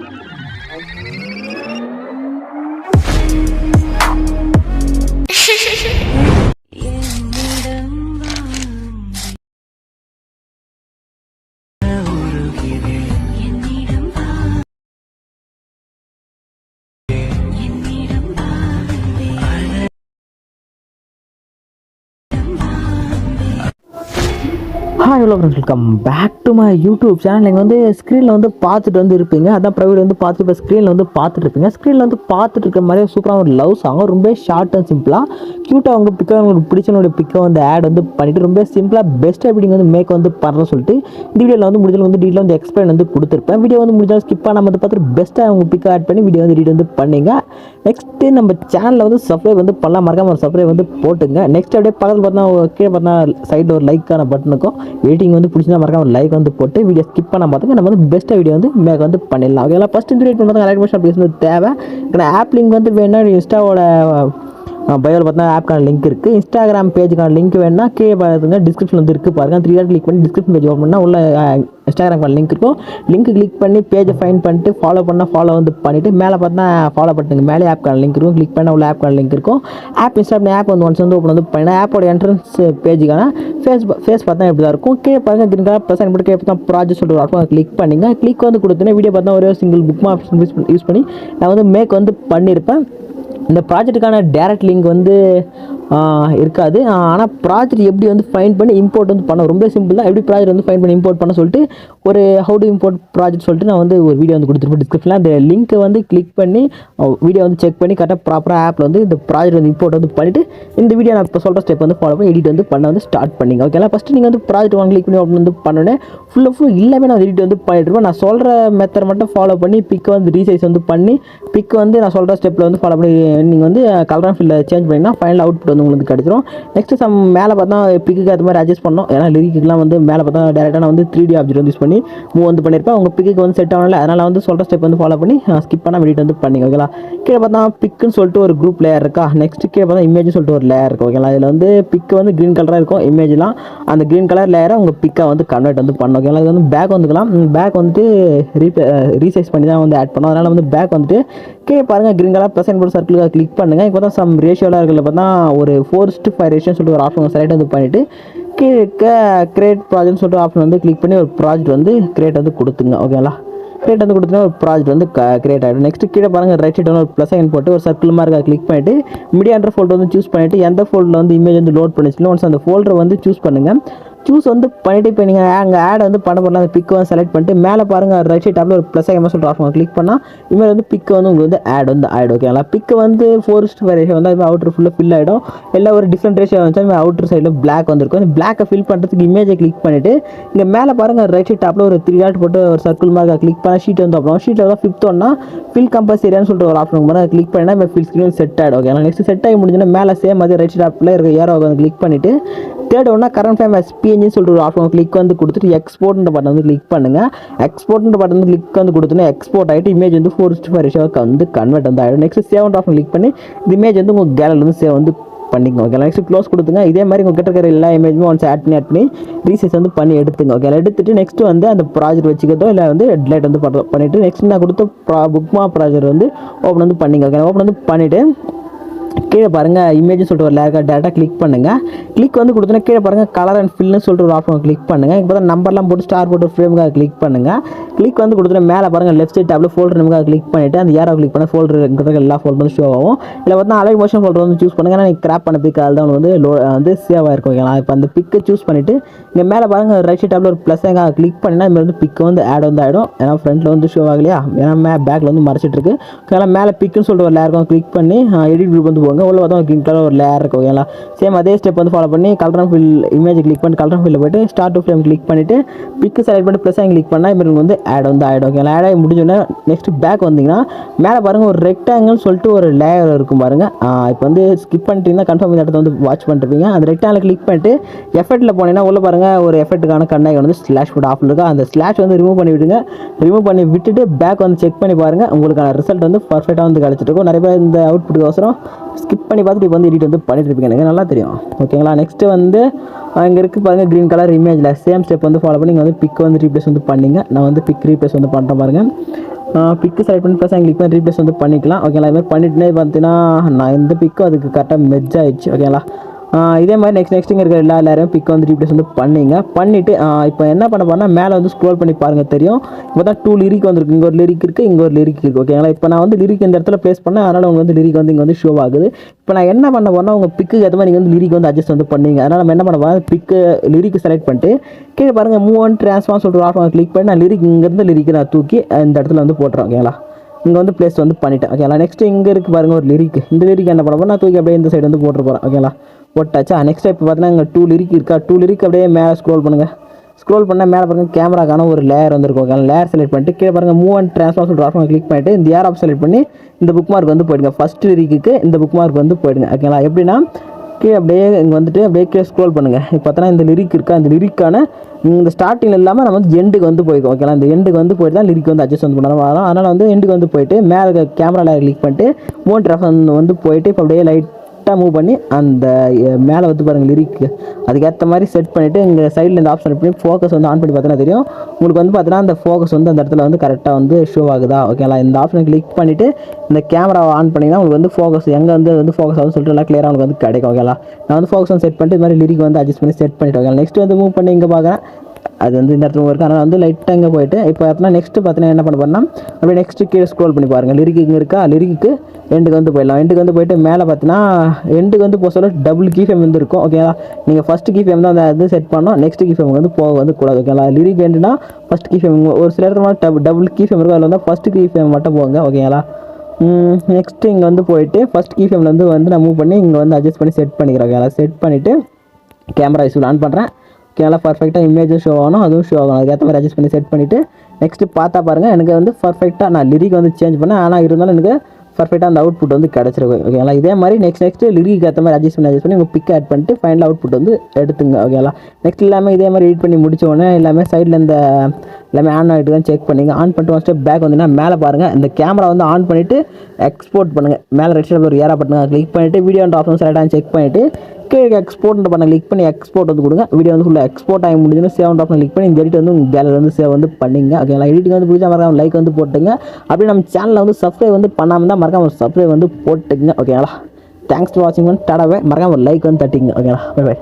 Música hello friends welcome back to my YouTube channel நீங்கள் வந்து ஸ்க்ரீனில் வந்து பார்த்துட்டு வந்து இருப்பீங்க. அதான் ப்ரைவேட் வந்து பார்த்து இப்போ ஸ்க்ரீனில் வந்து பார்த்துட்டு இருப்பீங்க. ஸ்க்ரீனில் வந்து பார்த்துட்டு இருக்கிற மாதிரி சூப்பராக ஒரு லவ் சாங் ரொம்ப ஷார்ட் அண்ட் சிம்பிளாக க்யூட்டாக அவங்க பிக்கை உங்களுக்கு பிடிச்சவங்களுடைய பிக்கை வந்து ஆட் வந்து பண்ணிவிட்டு ரொம்ப சிம்பிளாக பெஸ்ட் எப்படி வந்து மேக் வந்து பண்ணணும்னு சொல்லிட்டு இந்த வீடியோவில் வந்து முடிஞ்சது வந்து டீட்டெயில் வந்து எக்ஸ்பிளைன் வந்து கொடுத்துருப்பேன். வீடியோ வந்து முடிஞ்சாலும் ஸ்கிப் பண்ணாம வந்து பார்த்துட்டு பெஸ்ட்டாக அவங்க பிக்கை ஆட் பண்ணி வீடியோ வந்து ரீட் வந்து பண்ணிங்க. நெக்ஸ்ட்டு நம்ம சேனலில் வந்து சப்ஸ்கிரைப் வந்து பண்ணலாம். மறக்காமல் ஒரு சப்ஸ்கிரைப் வந்து போட்டுங்க. நெக்ஸ்ட் அப்படியே பக்கத்தில் பார்த்தா கீழே பார்த்தா சைடில் ஒரு லைக்கான பட்டனுக்கும் எடிட்டிங் வந்து பிடிச்சிருந்தா மறக்காம லைக் வந்து போட்டு வீடியோ ஸ்கிப் பண்ண பார்த்துங்க நம்ம வந்து பெஸ்ட்டாக வீடியோ வந்து மேக் வந்து பண்ணிடலாம். ஓகேங்களா? ஃபஸ்ட் இந்த பண்ணுறது லைக் பண்ணி தேவை. ஏன்னா ஆப் லிங்க் வந்து வேணும்னா இன்ஸ்டாவோட பயோவில் பார்த்தா ஆப்க்கான லிங்க் இருக்குது இன்ஸ்டாகிராம் பேஜுக்கான லிங்க் வேணும்னா கே பாருங்க டிஸ்கிரிப்ஷன் வந்து இருக்குது பாருங்கள் த்ரீ கிளிக் பண்ணி டிஸ்கிரிப்ஷன் பேஜ் ஓப்பன் பண்ணால் உள்ள இன்ஸ்டாகிராம் லிங்க் இருக்கும். லிங்க் கிளிக் பண்ணி பேஜை ஃபைன் பண்ணிட்டு ஃபாலோ பண்ணால் ஃபாலோ வந்து பண்ணிவிட்டு மேலே பார்த்தா ஃபாலோ பண்ணுங்க மேலே ஆப்க்கான லிங்க் இருக்கும். கிளிக் பண்ணால் உள்ள ஆப்க்கான லிங்க் இருக்கும். ஆப் இன்ஸ்டாகிராம் ஆப் வந்து ஒன்ஸ் வந்து ஓப்பன் வந்து பண்ணி ஆப்போட என்ட்ரன்ஸ் பேஜுக்கான ஃபேஸ் ஃபேஸ் பார்த்தா இப்படி தான் இருக்கும். கே பாருங்க கிரீன் கலர் ப்ளஸ் போட்டு கே பார்த்தா ப்ராஜெக்ட் சொல்லிட்டு இருக்கும் கிளிக் பண்ணிங்க. கிளிக் வந்து கொடுத்தோன்னே வீடியோ பார்த்தா ஒரே single book option use use பண்ணி நான் வந்து மேக் வந்து பண்ணியிருப்பேன். இந்த ப்ராஜெக்ட்டுக்கான டேரக்ட் லிங்க் வந்து இருக்காது. ஆனால் ப்ராஜெக்ட் எப்படி வந்து ஃபைன் பண்ணி இம்போர்ட் வந்து பண்ண ரொம்ப சிம்பிள் தான். எப்படி ப்ராஜெக்ட் வந்து ஃபைன் பண்ணி இம்போர்ட் பண்ண சொல்லிட்டு ஒரு ஹவு டு இம்போர்ட் ப்ராஜெக்ட் சொல்லிட்டு நான் வந்து ஒரு வீடியோ வந்து கொடுத்துருப்பேன் டிஸ்கிரிப்ஷனில் அந்த லிங்க்கை வந்து கிளிக் பண்ணி வீடியோ வந்து செக் பண்ணி கரெக்டாக ப்ராப்பராக ஆப்பில் வந்து இந்த ப்ராஜெக்ட் வந்து இம்போர்ட் வந்து பண்ணிவிட்டு இந்த வீடியோ நான் இப்போ சொல்கிற ஸ்டெப் வந்து ஃபாலோ பண்ணி எடிட் வந்து பண்ண வந்து ஸ்டார்ட் பண்ணிங்க. ஓகேங்களா ஃபஸ்ட்டு நீங்கள் வந்து ப்ராஜெக்ட் ஒன் கிளிக் பண்ணி வந்து பண்ணோன்னே ஃபுல்லாக ஃபுல் எல்லாமே நான் எடிட் வந்து பண்ணிட்டு இருப்பேன். நான் சொல்கிற மெத்தட் மட்டும் ஃபாலோ பண்ணி பிக்கை வந்து ரீசைஸ் வந்து பண்ணி பிக் வந்து நான் சொல்கிற ஸ்டெப்பில் வந்து ஃபாலோ பண்ணி நீங்கள் வந்து கலர் ஃபீல்டில் சேஞ்ச் பண்ணிங்கன்னா ஃபைனல் அவுட்புட் வந்து உங்களுக்கு கிடச்சிரும். நெக்ஸ்ட் சம் மேலே பார்த்தா பிக்குக்கு அது மாதிரி அட்ஜஸ்ட் பண்ணோம். ஏன்னா லிரிக்குலாம் வந்து மேலே பார்த்தா டேரெக்டாக நான் வந்து த்ரீ டி ஆப்ஜெக்ட் வந்து யூஸ் பண்ணி மூவ் வந்து பண்ணியிருப்பேன். உங்கள் பிக்குக்கு வந்து செட் ஆகல அதனால் வந்து சொல்கிற ஸ்டெப் வந்து ஃபாலோ பண்ணி ஸ்கிப் பண்ணால் எடிட் வந்து பண்ணிங்க ஓகேங்களா கீழே பார்த்தா பிக்குன்னு சொல்லிட்டு ஒரு குரூப் லேயர் இருக்கா? நெக்ஸ்ட் கீழே பார்த்தா இமேஜ் சொல்லிட்டு ஒரு லேயர் இருக்கும் ஓகேங்களா இதில் வந்து பிக்கு வந்து க்ரீன் கலராக இருக்கும் இமேஜ்லாம் அந்த க்ரீன் கலர் லேயரை உங்கள் பிக்கை வந்து கன்வெர்ட் வந்து பண்ணணும் ஓகேங்களா இது வந்து பேக் வந்துக்கலாம். பேக் வந்துட்டு ரீபே ரீசைஸ் பண்ணி தான் வந்து ஆட் பண்ணோம். அதனால் வந்து பேக் வந்துட்டு கீழே பாருங்கள் green colour plus and circle click பண்ணுங்கள் இப்போ தான் சம் ரேஷியோலாம் இருக்கிற பார்த்தா ஒரு ஃபோர் டு ஃபைவ் ரேஷியோன்னு சொல்லிட்டு ஒரு ஆப்ஷன் செலக்ட் வந்து பண்ணிவிட்டு கீழே கிரியேட் ப்ராஜெக்ட் சொல்லிட்டு ஆப்ஷன் வந்து கிளிக் பண்ணி ஒரு ப்ராஜெக்ட் வந்து கிரியேட் வந்து கொடுத்துங்க ஓகேங்களா கிரியேட் வந்து கொடுத்தீங்கன்னா ஒரு ப்ராஜெக்ட் வந்து கிரியேட் ஆகிடும் நெக்ஸ்ட் கீழே பாருங்கள் ரைட் சைட் ஒரு ப்ளஸ் ஐன் போட்டு ஒரு சர்க்கிள் மாதிரி கிளிக் பண்ணிவிட்டு மீடியான்ற ஃபோல்டர் வந்து சூஸ் பண்ணிவிட்டு எந்த ஃபோல்டரில் வந்து இமேஜ் வந்து லோட் பண்ணிச்சுன்னா ஒன்ஸ் அந்த ஃபோல்டரை வந்து சூஸ் பண்ணுங்கள் சூஸ் வந்து பண்ணிட்டு இப்போ நீங்கள் அங்கே ஆட் வந்து பண்ண பண்ணலாம் அந்த பிக்கு வந்து செலக்ட் பண்ணிட்டு மேலே பாருங்கள் ரைட் சைட் டாப்பில் ஒரு ப்ளஸ் ஐஎம்எஸ் சொல்லிட்டு ஆஃப் கிளிக் பண்ணால் இனிமேல் வந்து பிக்கு வந்து உங்களுக்கு வந்து ஆட் வந்து ஆட் ஓகேங்களா பிக்கு வந்து ஃபோர்ஸ்ட் ரேஷியோ வந்து அது அவுட்ரு ஃபுல்லாக ஃபில் ஆகிடும் எல்லாம் ஒரு டிஃப்ரெண்ட் ரேஷியோ வந்து அவுட்ரு சைடில் பிளாக் வந்திருக்கும். அந்த பிளாக்கை ஃபில் பண்ணுறதுக்கு இமேஜை கிளிக் பண்ணிவிட்டு இங்கே மேலே பாருங்கள் ரைட் சைட் டாப்பில் ஒரு த்ரீ டாட் போட்டு ஒரு சர்க்கிள் மாதிரி கிளிக் பண்ணால் ஷீட் வந்து அப்புறம் ஷீட்டில் தான் ஃபிஃப்த் ஒன்னா ஃபில் கம்பல்சரியான்னு சொல்லிட்டு ஒரு ஆப்ஷன் பண்ணால் கிளிக் பண்ணினா இப்போ ஃபில் ஸ்க்ரீன் செட் ஆகிடும் ஓகேங்களா நெக்ஸ்ட் செட் ஆகி முடிஞ்சுன்னா மேலே சேம் அதே ரைட் சைட் டாப்பில் இருக்க ஏரோ கிளிக் பண்ணிவிட்டு தேர்ட் ஒன்றா கரண்ட் ஃபேம் எஸ்பிஎன்ஜின்னு சொல்லிட்டு ஒரு ஆப்ஷன் கிளிக் வந்து கொடுத்துட்டு எக்ஸ்போர்ட்ன்ற பட்டன் வந்து கிளிக் பண்ணுங்கள் எக்ஸ்போர்ட்ன்ற பட்டன் வந்து கிளிக் வந்து கொடுத்தோன்னா எக்ஸ்போர்ட் ஆகிட்டு இமேஜ் வந்து ஃபோர் சிக்ஸ்டி ஃபைவ் ரேஷியோக்கு வந்து கன்வெர்ட் வந்து ஆகிடும் நெக்ஸ்ட் சேவ் ஆப்ஷன் கிளிக் பண்ணி இந்த இமேஜ் வந்து உங்கள் கேலரியில் வந்து சேவ் வந்து பண்ணிக்கோங்க. ஓகே நெக்ஸ்ட் க்ளோஸ் கொடுத்துங்க. இதே மாதிரி உங்கள் கிட்ட இருக்கிற எல்லா இமேஜுமே ஒன்ஸ் ஆட் பண்ணி ஆட் பண்ணி ரீசைஸ் வந்து பண்ணி எடுத்துங்க. ஓகே எடுத்துட்டு நெக்ஸ்ட் வந்து அந்த ப்ராஜெக்ட் வச்சுக்கிறதோ இல்லை வந்து ஹெட்லைட் வந்து பண்ண- பண்ணிட்டு நெக்ஸ்ட் நான் கொடுத்த ப்ரா புக்மா ப்ராஜெக்ட் வந்து ஓப்பன் வந்து பண்ணிங்க ஓகே ஓப்பன் வந்து பண்ணிவிட்டு கீழே பாருங்கள் இமேஜ் சொல்லிட்டு ஒரு லேக்கா டேரெக்டாக கிளிக் பண்ணுங்கள் கிளிக் வந்து கொடுத்தோன்னா கீழே பாருங்கள் கலர் அண்ட் ஃபில்னு சொல்லிட்டு ஒரு ஆப்ஷன் கிளிக் பண்ணுங்கள் இப்போ தான் நம்பர்லாம் போட்டு ஸ்டார் போட்டு ஃப்ரேமுக்காக கிளிக் பண்ணுங்கள் கிளிக் வந்து கொடுத்துட்டு மேலே பாருங்கள் லெஃப்ட் சைட் டேப்ல ஃபோல்டர் நமக்காக கிளிக் பண்ணிவிட்டு அந்த ஏரோ கிளிக் பண்ண ஃபோல்டர் எல்லா ஃபோல்டர் வந்து ஷோ ஆகும். இல்லை பார்த்தா அலை மோஷன் ஃபோல்டர் வந்து சூஸ் பண்ணுங்கள் ஏன்னா கிராப் பண்ண பிக் அதில் தான் வந்து லோ வந்து சேவ் ஆயிருக்கும் ஓகேங்களா? இப்போ அந்த பிக்கை சூஸ் பண்ணிவிட்டு இங்கே மேலே பாருங்கள் ரைட் சைட் டேப்ல ஒரு ப்ளஸ் எங்கே கிளிக் பண்ணினா இங்கே வந்து பிக்கு வந்து ஆட் வந்து ஆகிடும் ஏன்னா ஃப்ரண்ட்டில் வந்து ஷோ ஆகலையா? ஏன்னா மே பேக்கில் வந்து மறைச்சிட்டு இருக்கு. ஓகேங்களா? மேலே பிக்குன்னு சொல்லிட்டு ஒரு லேருக்கும் கிளிக் பண்ணி எடிட் குரூப் வந்து போங்க உள்ள பார்த்தா கிரீன் கலர் ஒரு லேயர் இருக்கும் ஓகேங்களா சேம் அதே ஸ்டெப் வந்து ஃபாலோ பண்ணி கலர் ஃபில் இமேஜ் கிளிக் பண்ணி கலர் ஃபில்ல போயிட்டு ஸ்டார்ட் டு ஃப்ரேம் கிளிக் பண்ணிவிட்டு பிக்கு செலக்ட் பண்ணி ப்ளஸ் கிளிக் பண்ணால் இப்போ வந்து ஆட் வந்து ஆகிடும் ஓகேங்களா ஆட் ஆகி முடிஞ்சோடனே நெக்ஸ்ட் பேக் வந்தீங்கன்னா மேலே பாருங்கள் ஒரு ரெக்டாங்கிள் சொல்லிட்டு ஒரு லேயர் இருக்கும் பாருங்கள் இப்போ வந்து ஸ்கிப் பண்ணிட்டீங்கன்னா கன்ஃபார்ம் இந்த இடத்த வந்து வாட்ச் பண்ணிருப்பீங்க. அந்த ரெக்டாங்கில் கிளிக் பண்ணிட்டு எஃபெக்ட்டில் போனீங்கன்னா உள்ள பாருங்கள் ஒரு எஃபெக்ட்டுக்கான கண்ணாய் வந்து ஸ்லாஷ் போட்டு ஆஃப் இருக்கா. அந்த ஸ்லாஷ் வந்து ரிமூவ் பண்ணி விடுங்க. ரிமூவ் பண்ணி விட்டுட்டு பேக் வந்து செக் பண்ணி பாருங்கள் உங்களுக்கான ரிசல்ட் வந்து பர்ஃபெக்டாக வந்து கிடச்சிட்டு இருக்கும். நிறைய பேர் இந்த அவுட்புட்டுக்கு அவசரம். ஸ்கிப் பண்ணி பார்த்துட்டு இப்போ வந்து எடிட் வந்து பண்ணிட்டு இருப்பீங்க எனக்கு நல்லா தெரியும். ஓகேங்களா நெக்ஸ்ட் வந்து இங்கே இருக்குது பாருங்கள் க்ரீன் கலர் இமேஜில் சேம் ஸ்டெப் வந்து ஃபாலோ பண்ணி இங்கே வந்து பிக் வந்து ரீப்ளேஸ் வந்து பண்ணிங்க. நான் வந்து பிக் ரீப்ளேஸ் வந்து பண்ணுறேன் பாருங்கள் பிக்கு செலக்ட் பண்ணி ப்ளஸ் எங்களுக்கு வந்து ரீப்ளேஸ் வந்து பண்ணிக்கலாம். ஓகேங்களா இது மாதிரி பண்ணிட்டுனே பார்த்தீங்கன்னா நான் இந்த பிக்கும் அதுக்கு கரெக்டாக மெஜ் ஆயிடுச்சு. ஓகேங்களா இதே மாதிரி நெக்ஸ்ட் நெக்ஸ்ட் இங்கே இருக்கிற எல்லா எல்லாரும் பிக் வந்து ரீப்ளேஸ் வந்து பண்ணீங்க. பண்ணிவிட்டு இப்போ என்ன பண்ண போறேன்னா மேலே வந்து ஸ்க்ரோல் பண்ணி பாருங்கள் தெரியும். இப்போ தான் டூ லிரிக் வந்துருக்கு. இங்கே ஒரு லிரிக் இருக்குது இங்கே ஒரு லிரிக் இருக்குது ஓகேங்களா இப்போ நான் வந்து லிரிக் இந்த இடத்துல ப்ளேஸ் பண்ணேன். அதனால் உங்களுக்கு வந்து லிரிக் வந்து இங்கே வந்து ஷோ ஆகுது. இப்போ நான் என்ன பண்ண போனால் உங்கள் பிக்கு ஏற்ற மாதிரி நீங்கள் வந்து லிரிக் வந்து அட்ஜஸ்ட் வந்து பண்ணீங்க. அதனால் நம்ம என்ன பண்ண போனால் பிக்கு லிரிக் செலக்ட் பண்ணிட்டு கீழே பாருங்கள் மூவ் ஒன் ட்ரான்ஸ்ஃபார்ம் சொல்லிட்டு ஆஃப் கிளிக் பண்ணி நான் லிரிக் இங்கேருந்து லிரிக்கை நான் தூக்கி இந்த இடத்துல வந்து போட்டுறேன் ஓகேங்களா இங்கே வந்து ப்ளேஸ் வந்து பண்ணிட்டேன் ஓகேங்களா நெக்ஸ்ட் இங்கே இருக்குது பாருங்கள் ஒரு லிரிக் இந்த லிரிக் என்ன பண்ண நான் தூக்கி அப்படியே இந்த சைடு வந்து போட்டு போகிறேன் ஓகேங்களா போட்டாச்சா. நெக்ஸ்ட் இப்போ பார்த்தீங்கன்னா இங்கே டூ லிரிக் இருக்கா? டூ லிரிக் அப்படியே மேலே ஸ்க்ரோல் பண்ணுங்கள் ஸ்க்ரோல் பண்ணால் மேலே பாருங்கள் கேமராக்கான ஒரு லேயர் வந்துருக்கும். லேயர் செலக்ட் பண்ணிட்டு கீழே பாருங்க மூவ் அண்ட் ட்ரான்ஸ்ஃபார் சொல்லிட்டு கிளிக் பண்ணிட்டு இந்த ஏர் ஆப் செலக்ட் பண்ணி இந்த புக் மார்க் வந்து போயிடுங்க. ஃபஸ்ட் லிரிக்கு இந்த புக் மார்க் வந்து போயிடுங்க. ஓகேங்களா எப்படின்னா கீழே அப்படியே இங்கே வந்துட்டு அப்படியே கீழே ஸ்க்ரோல் பண்ணுங்கள் இப்போ பார்த்தோன்னா இந்த லிரிக் இருக்கா? இந்த லிரிக்கான இந்த ஸ்டார்டிங் இல்லாமல் நம்ம வந்து எண்டுக்கு வந்து போயிருக்கோம் ஓகேங்களா இந்த எண்டுக்கு வந்து போயிட்டு தான் லிரிக் வந்து அட்ஜஸ்ட் வந்து பண்ணணும். அதனால் வந்து எண்டுக்கு வந்து போயிட்டு மேலே கேமரா கிளிக் பண்ணிட்டு மூவ் ட்ராஃபன் வந்து போயிட்டு இப்போ அப்படியே லைட் கரெக்டாக மூவ் பண்ணி அந்த மேலே வந்து பாருங்கள் லிரிக்கு அதுக்கேற்ற மாதிரி செட் பண்ணிவிட்டு இங்கே சைடில் இந்த ஆப்ஷன் பண்ணி ஃபோக்கஸ் வந்து ஆன் பண்ணி பார்த்தீங்கன்னா தெரியும். உங்களுக்கு வந்து பார்த்தீங்கன்னா அந்த ஃபோக்கஸ் வந்து அந்த இடத்துல வந்து கரெக்டாக வந்து ஷோ ஆகுதா? ஓகேங்களா இந்த ஆப்ஷனை கிளிக் பண்ணிவிட்டு இந்த கேமராவை ஆன் பண்ணிங்கன்னா உங்களுக்கு வந்து ஃபோக்கஸ் எங்கே வந்து வந்து ஃபோக்கஸ் ஆகுதுன்னு சொல்லிட்டு எல்லாம் க்ளியராக உங்களுக்கு வந்து கிடைக்கும் ஓகேங்களா நான் வந்து ஃபோக்கஸ் வந்து செட் பண்ணிட்டு இது மாதிரி லிரிக் வந்து அட்ஜஸ்ட் பண்ணி செட் பண்ணிட்டு ஓகே நெக்ஸ்ட் வந்து மூவ் பண்ணி இங்கே பார்க்குறேன் அது வந்து இந்த இடத்துல இருக்குது அதனால் வந்து லைட்டாக இங்கே போயிட்டு இப்போ பார்த்தீங்கன்னா நெக்ஸ்ட்டு பார்த்தீங்கன்னா என்ன பண்ண போனால் அப்படியே நெக்ஸ்ட்டு கீழே ஸ்க்ரோல் பண்ணி பாருங்கள் லிரிக்கு இங்கே இருக்கா? லிரிக்கு எண்டுக்கு வந்து போயிடலாம். எண்டுக்கு வந்து போயிட்டு மேலே பார்த்தீங்கன்னா எண்டுக்கு வந்து போக சொல்ல டபுள் கீ ஃபேம் வந்து இருக்கும். ஓகேங்களா நீங்கள் ஃபஸ்ட்டு கீ ஃபேம் தான் அந்த இது செட் பண்ணோம் நெக்ஸ்ட் கீ வந்து போக வந்து கூடாது. ஓகேங்களா லிரிக் எண்டுனா ஃபஸ்ட் கீ ஃபேம் ஒரு சில இடத்துல டபுள் டபுள் கீ ஃபேம் இருக்கும். அதில் வந்து ஃபஸ்ட்டு கீ ஃபேம் மட்டும் போங்க. ஓகேங்களா நெக்ஸ்ட்டு இங்கே வந்து போயிட்டு ஃபஸ்ட் கீ ஃபேமில் வந்து வந்து நான் மூவ் பண்ணி இங்கே வந்து அட்ஜஸ்ட் பண்ணி செட் பண்ணிக்கிறேன். ஓகேங்களா செட் பண்ணிவிட்டு கேமரா விசுவல் ஆன் பண்ணுறேன் கேமரா பர்ஃபெக்டாக இமேஜும் ஷோ ஆகணும் அதுவும் ஷோ ஆகணும். அதுக்கேற்ற மாதிரி அட்ஜஸ்ட் பண்ணி செட் பண்ணிவிட்டு நெக்ஸ்ட்டு பார்த்தா பாருங்கள் எனக்கு வந்து பர்ஃபெக்டாக நான் லிரிக் வந்து சேஞ்ச் பண்ணேன். ஆனால் இருந்தாலும் எனக்கு பர்ஃபெக்டாக அந்த அவுட்புட் வந்து கிடச்சிருக்கு. ஓகேங்களா இதே மாதிரி நெக்ஸ்ட் நெக்ஸ்ட் லிரிக் ஏற்ற மாதிரி அட்ஜஸ்ட் பண்ணி அட்ஜஸ்ட் பண்ணி உங்கள் பிக் ஆட் பண்ணிட்டு ஃபைனல் அவுட்புட் வந்து எடுத்துங்க. ஓகேங்களா நெக்ஸ்ட் எல்லாமே இதே மாதிரி எடிட் பண்ணி முடிச்சோடனே எல்லாமே சைடில் இந்த எல்லாமே ஆன் ஆகிட்டு தான் செக் பண்ணிங்க. ஆன் பண்ணிட்டு ஒன் ஸ்டெப் பேக் வந்தீங்கன்னா மேலே பாருங்கள் இந்த கேமரா வந்து ஆன் பண்ணிவிட்டு எக்ஸ்போர்ட் பண்ணுங்கள் மேலே ரெட் சைடில் ஒரு ஏரா பட்டுங்க கிளிக் பண்ணிவிட்டு video and option select check பண்ணிவிட்டு கீழே எக்ஸ்போர்ட் பண்ண கிளிக் பண்ணி எக்ஸ்போர்ட் வந்து கொடுங்க. வீடியோ வந்து ஃபுல்லாக எக்ஸ்போர்ட் ஆகி முடிஞ்சுன்னு சேவ் ஆப்ஷன் கிளிக் பண்ணி இந்த எடிட் வந்து உங்கள் கேலரி வந்து சேவ் வந்து பண்ணிங்க. ஓகேங்களா எடிட்டிங் வந்து பிடிச்சா மறக்காம லைக் வந்து போட்டுங்க. அப்படி நம்ம சேனலில் வந்து சப்ஸ்கிரைப் வந்து பண்ணாமல் தான் மறக்காம சப்ஸ்கிரைப் வந்து போட்டுங்க ஓகேங்களா தேங்க்ஸ் ஃபார் வாட்சிங் வந்து தடவை மறக்காம ஒரு லைக் வந்து தட்டிங்க. ஓகேங்களா பை பை